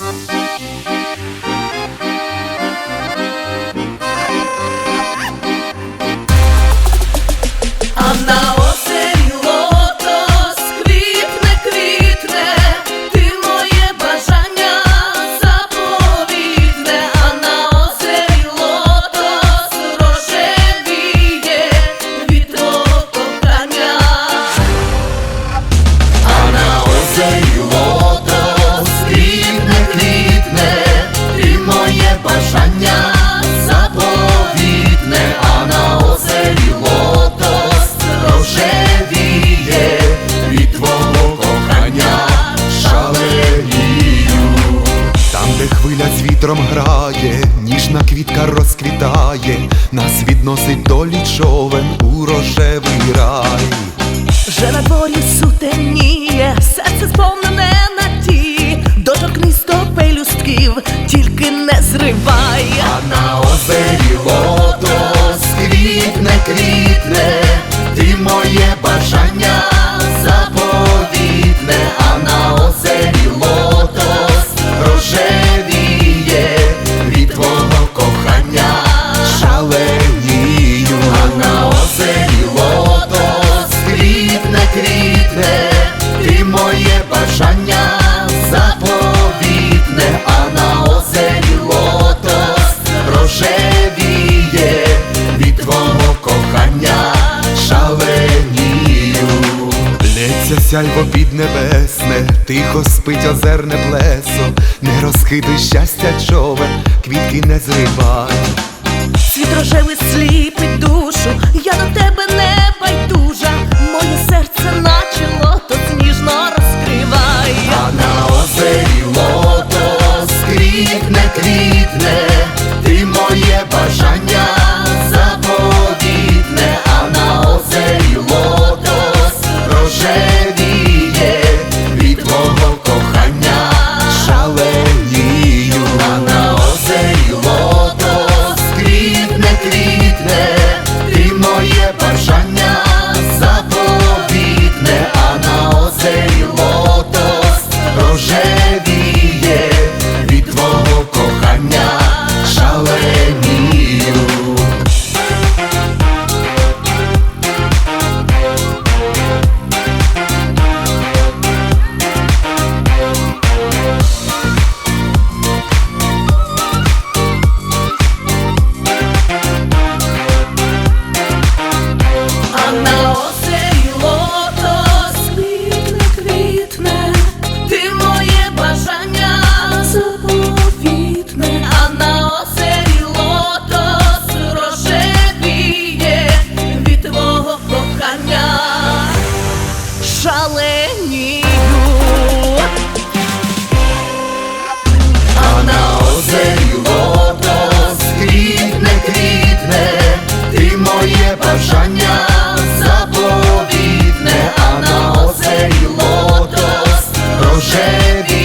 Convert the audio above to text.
Música вітром грає, ніжна квітка розквітає, нас відносить до човен у рожевий рай. Вже на дворі сутеніє, серце сповнене на ті, доторкнись до пелюстків, тільки не зривай. А на озері лотос квітне, квітне, ти моє бажання. Сяйво піднебесне, тихо спить озерне плесо, не розхитуй щастя, чове, квітки не зривай. Світ рожевий сліпить душу, я на тебе. consegue